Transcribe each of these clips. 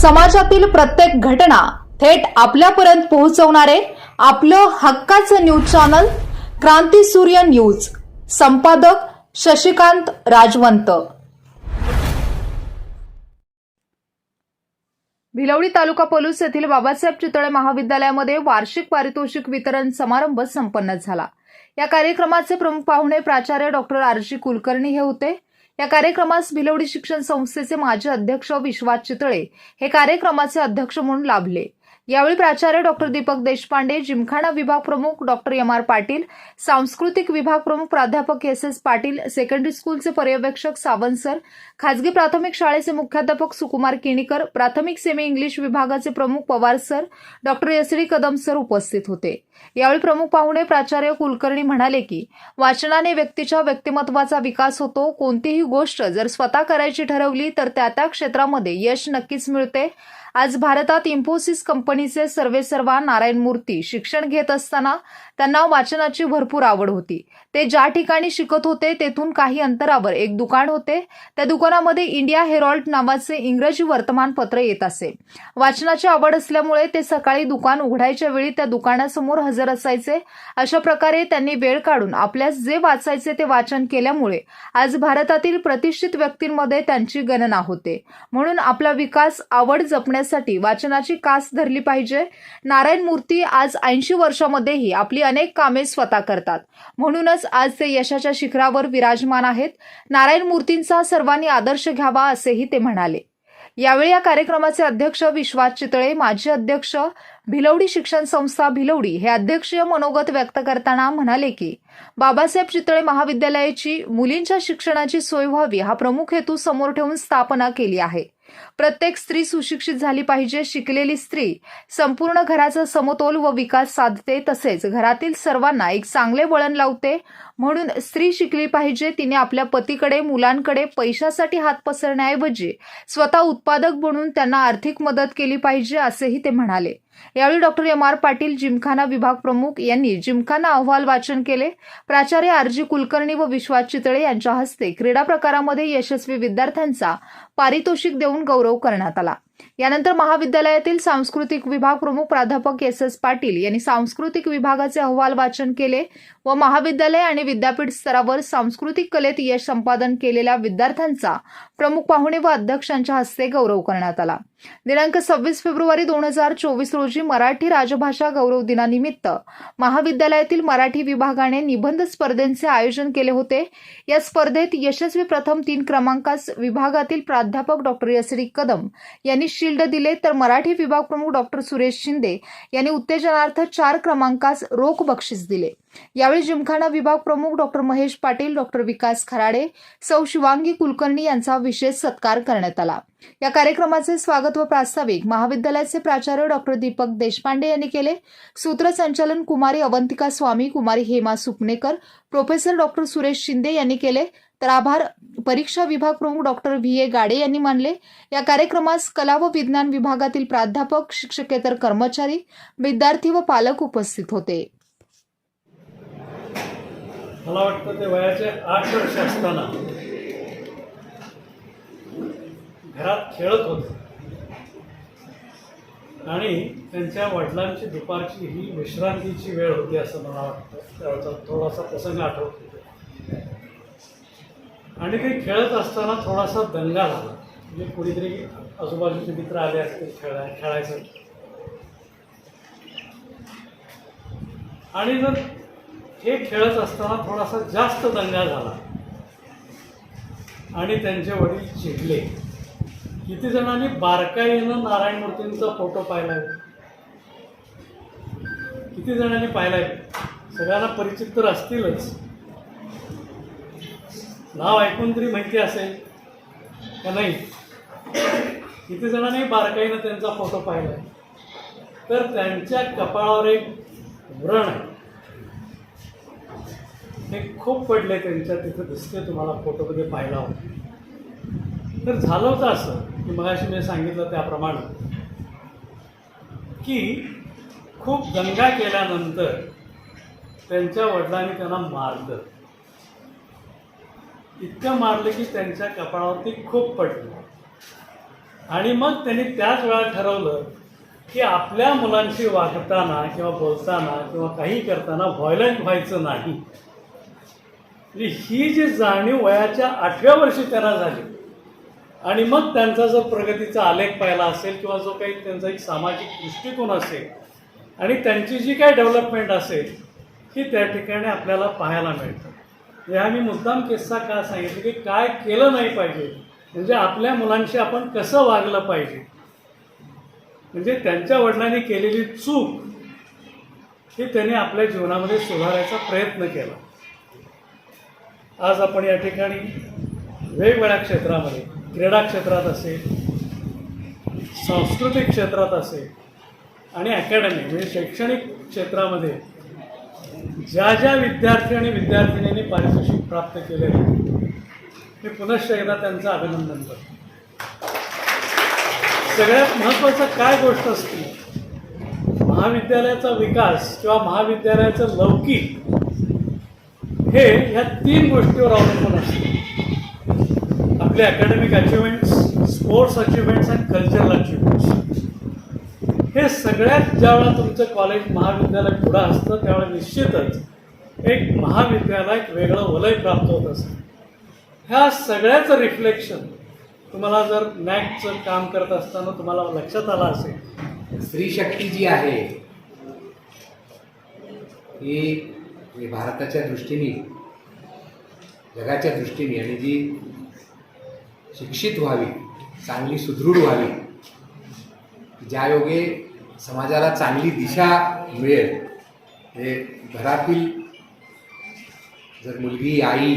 समाजातील प्रत्येक घटना थेट आपल्यापर्यंत पोहोचवणारे आपलं हक्काचं न्यूज चॅनल क्रांती सूर्य न्यूज. संपादक शशिकांत राजवंत. भिलवडी तालुका पोलीस येथील बाबासाहेब चितळे महाविद्यालयामध्ये वार्षिक पारितोषिक वितरण समारंभ संपन्न झाला. या कार्यक्रमाचे प्रमुख पाहुणे प्राचार्य डॉक्टर आरजी कुलकर्णी हे होते. या कार्यक्रमास भिलवडी शिक्षण संस्थेचे माजी अध्यक्ष विश्वास चितळे हे कार्यक्रमाचे अध्यक्ष म्हणून लाभले. यावेळी प्राचार्य डॉक्टर दीपक देशपांडे जिमखाना विभाग प्रमुख डॉक्टर एम आर पाटील सांस्कृतिक विभाग प्रमुख प्राध्यापक एस एस पाटील सेकंडरी स्कूलचे पर्यवेक्षक सावंत सर खाजगी प्राथमिक शाळेचे मुख्याध्यापक सुकुमार किणीकर प्राथमिक सेमी इंग्लिश विभागाचे प्रमुख Pawar sir doctor S D Kadam sir उपस्थित होते. यावेळी प्रमुख पाहुणे प्राचार्य कुलकर्णी म्हणाले की वाचनाने व्यक्तीच्या व्यक्तिमत्वाचा विकास होतो. कोणतीही गोष्ट जर स्वतः करायची ठरवली तर त्या त्या क्षेत्रामध्ये यश नक्कीच मिळते. आज भारतात इन्फोसिस कंपनीचे सर्वेसर्वा नारायण मूर्ती शिक्षण घेत असताना त्यांना वाचनाची भरपूर आवड होती. ते ज्या ठिकाणी शिकत होते तेथून काही अंतरावर एक दुकान होते. त्या दुकानामध्ये इंडिया हेरॉल्ड नावाचे इंग्रजी वर्तमानपत्र येत असे. वाचनाची आवड असल्यामुळे ते सकाळी दुकान उघडायच्या वेळी त्या दुकानासमोर हजर असायचे. अशा प्रकारे त्यांनी वेळ काढून आपल्यास जे वाचायचे ते वाचन केल्यामुळे आज भारतातील प्रतिष्ठित व्यक्तींमध्ये त्यांची गणना होते. म्हणून आपला विकास आवड जपण्यासाठी वाचनाची कास धरली पाहिजे. नारायण मूर्ती आज ऐंशी वर्षामध्येही आपली अनेक कामे स्वतः करतात. म्हणूनच आज ते यशाच्या शिखरावर विराजमान आहेत. नारायण मूर्तींचा सर्वांनी आदर्श घ्यावा असेही ते म्हणाले. यावेळी या कार्यक्रमाचे अध्यक्ष विश्वास चितळे माजी अध्यक्ष भिलवडी शिक्षण संस्था भिलवडी हे अध्यक्षीय मनोगत व्यक्त करताना म्हणाले की बाबासाहेब चितळे महाविद्यालयाची मुलींच्या शिक्षणाची सोय व्हावी हा प्रमुख हेतू समोर ठेवून स्थापना केली आहे. प्रत्येक स्त्री सुशिक्षित झाली पाहिजे शिकलेली स्त्री संपूर्ण घराचा समतोल व विकास साधते तसेच घरातील सर्वांना एक चांगले वळण लावते. म्हणून स्त्री शिकली पाहिजे तिने आपल्या पतीकडे मुलांकडे पैशासाठी हात पसरण्याऐवजी स्वतः उत्पादक बनून त्यांना आर्थिक मदत केली पाहिजे असेही ते म्हणाले. यावेळी doctor M R Patil gymkhana विभाग प्रमुख यांनी जिमखाना अहवाल वाचन केले. प्राचार्य आरजी कुलकर्णी व विश्वास चितळे यांच्या हस्ते क्रीडा प्रकारामध्ये यशस्वी विद्यार्थ्यांचा पारितोषिक देऊन गौरव करण्यात आला. यानंतर महाविद्यालयातील सांस्कृतिक विभाग प्रमुख प्राध्यापक एस एस पाटील यांनी सांस्कृतिक विभागाचे अहवाल वाचन केले व महाविद्यालय आणि विद्यापीठ स्तरावर सांस्कृतिक कलेत यश संपादन केलेल्या विद्यार्थ्यांचा प्रमुख पाहुणे व अध्यक्षांच्या हस्ते गौरव करण्यात आला. दिनांक सव्वीस फेब्रुवारी दोन हजार चोवीस रोजी मराठी राजभाषा गौरव दिनानिमित्त महाविद्यालयातील मराठी विभागाने निबंध स्पर्धेचे आयोजन केले होते. या स्पर्धेत यशस्वी प्रथम तीन क्रमांकास विभागातील प्राध्यापक डॉक्टर यसरी कदम यांनी शिल्ड दिले तर मराठी विभाग प्रमुख डॉक्टर सुरेश शिंदे यांनी उत्तेजनार्थ चार क्रमांकास रोख बक्षीस दिले. यावेळी जिमखाना विभाग प्रमुख डॉक्टर महेश पाटील डॉक्टर विकास खराडे सौ शिवांगी कुलकर्णी यांचा विशेष सत्कार करण्यात आला. या कार्यक्रमाचे स्वागत व प्रास्ताविक महाविद्यालयाचे प्राचार्य डॉक्टर दीपक देशपांडे यांनी केले. सूत्रसंचालन कुमारी अवंतिका स्वामी कुमारी हेमा सुपनेकर प्रोफेसर डॉक्टर सुरेश शिंदे यांनी केले. तर आभार परीक्षा विभाग प्रमुख डॉक्टर व्ही ए गाडे यांनी मानले या कार्यक्रमास कला व विज्ञान विभागातील प्राध्यापक शिक्षकेतर कर्मचारी विद्यार्थी व पालक उपस्थित होते. मला वाटतं ते वयाचे आठ वर्ष असताना घरात खेळत होते. आणि त्यांच्या वडिलांची दुपारची ही विश्रांतीची वेळ होती असं मला वाटतं. त्याचा थोडासा प्रसंग आठवतो. आणि ते खेळत असताना थोडासा दंगा झाला. म्हणजे कुणीतरी आजूबाजूचे मित्र आले असतील खेळा खेळायचं. आणि जर हे खेळत असताना थोडासा जास्त दंगा झाला आणि त्यांचे वडील चिडले. किती जणांनी बारकाईनं नारायण मूर्तींचा फोटो पाहिलाय किती जणांनी पाहिलाय? सगळ्यांना परिचित तर असतीलच. नाव ऐकून तरी माहिती असेल का नाही? किती जणांनी बारकाईनं त्यांचा फोटो पाहिला तर त्यांच्या कपाळावर एक व्रण आहे. हे खूप पडले त्यांच्या तिथं दिसते तुम्हाला फोटोमध्ये पाहिला होता. तर झालं होतं असं की मगाशी मी सांगितलं त्याप्रमाणे की खूप दंगा केल्यानंतर त्यांच्या वडिलांनी त्यांना मारलं. इतकं मारलं की त्यांच्या कपाळावरती खूप पडलं. आणि मग त्यांनी त्याच वेळा ठरवलं की आपल्या मुलांशी वागताना किंवा बोलताना किंवा काही करताना व्हायलंट व्हायचं नाही. म्हणजे ही जी जाणीव वयाच्या आठव्या वर्षी त्यांना झाली. आणि मग त्यांचा जो प्रगतीचा आलेख पाहिला असेल किंवा जो काही त्यांचा एक सामाजिक दृष्टिकोन असेल आणि त्यांची जी काही डेव्हलपमेंट असेल ही त्या ठिकाणी आपल्याला पाहायला मिळतं. ह्या मी मुद्दाम किस्सा का सांगितलं की काय केलं नाही पाहिजे? म्हणजे आपल्या मुलांशी आपण कसं वागलं पाहिजे? म्हणजे त्यांच्या वडिलांनी केलेली चूक ही त्यांनी आपल्या जीवनामध्ये सुधारायचा प्रयत्न केला. आज आपण या ठिकाणी वेगवेगळ्या क्षेत्रामध्ये क्रीडा क्षेत्रात असेल सांस्कृतिक क्षेत्रात असेल आणि अकॅडमी म्हणजे शैक्षणिक क्षेत्रामध्ये ज्या ज्या विद्यार्थी आणि विद्यार्थिनींनी पारितोषिक प्राप्त केले मी पुनश्च एकदा त्यांचं अभिनंदन करतो. सगळ्यात महत्त्वाचं काय गोष्ट असते? महाविद्यालयाचा विकास किंवा महाविद्यालयाचं लौकिक हे ह्या तीन गोष्टीवर अवलंबून असते. आपले academic achievements sports achievements and cultural achievements हे सगळ्यात ज्यावेळा तुमचं कॉलेज महाविद्यालय पुढं असतं त्यावेळेला निश्चितच एक महाविद्यालय एक वेगळं वलय प्राप्त होत असतं ह्या सगळ्याचं रिफ्लेक्शन तुम्हाला जर नॅकचं काम करत असताना तुम्हाला लक्षात आलं असेल. स्त्री शक्ती जी आहे ही ही भारताच्या दृष्टीने जगाच्या दृष्टीने आणि जी शिक्षित व्हावी चांगली सुदृढ व्हावी ज्या योगे समाजाला चांगली दिशा मिळेल. हे घरातील जर मुलगी आई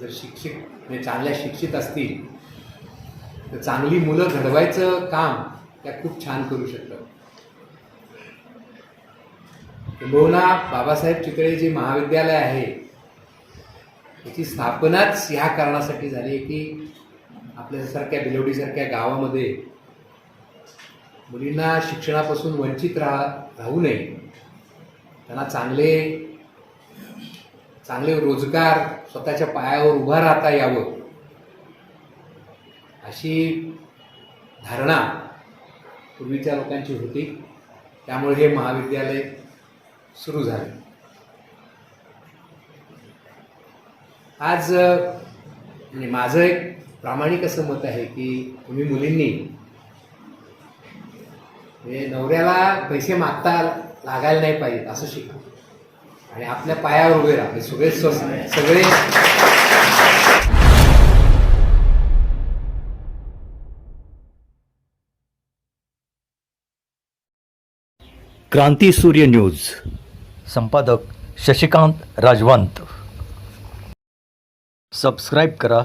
जर शिक्षित म्हणजे चांगल्या शिक्षित असतील तर चांगली मुलं घडवायचं काम त्या खूप छान करू शकतात. किंबहुना बाबासाहेब चितळे जे महाविद्यालय आहे याची स्थापनाच ह्या कारणासाठी झाली आहे की आपल्यासारख्या बिलोडीसारख्या गावामध्ये मुलींना शिक्षणापासून वंचित राहा राहू नये. त्यांना चांगले चांगले रोजगार स्वतःच्या पायावर उभा राहता यावं. अशी धारणा पूर्वीच्या लोकांची होती. त्यामुळे हे महाविद्यालय सुरू झाले. आज म्हणजे माझं एक प्रामाणिक असं मत आहे की तुम्ही मुलींनी म्हणजे नवऱ्याला पैसे मागता लागायला नाही पाहिजे असं शिका. आणि आपल्या पायावर उभे राहा. सगळे स्व- सगळे क्रांती सूर्य न्यूज. संपादक शशिकांत राजवंत. सबस्क्राईब करा.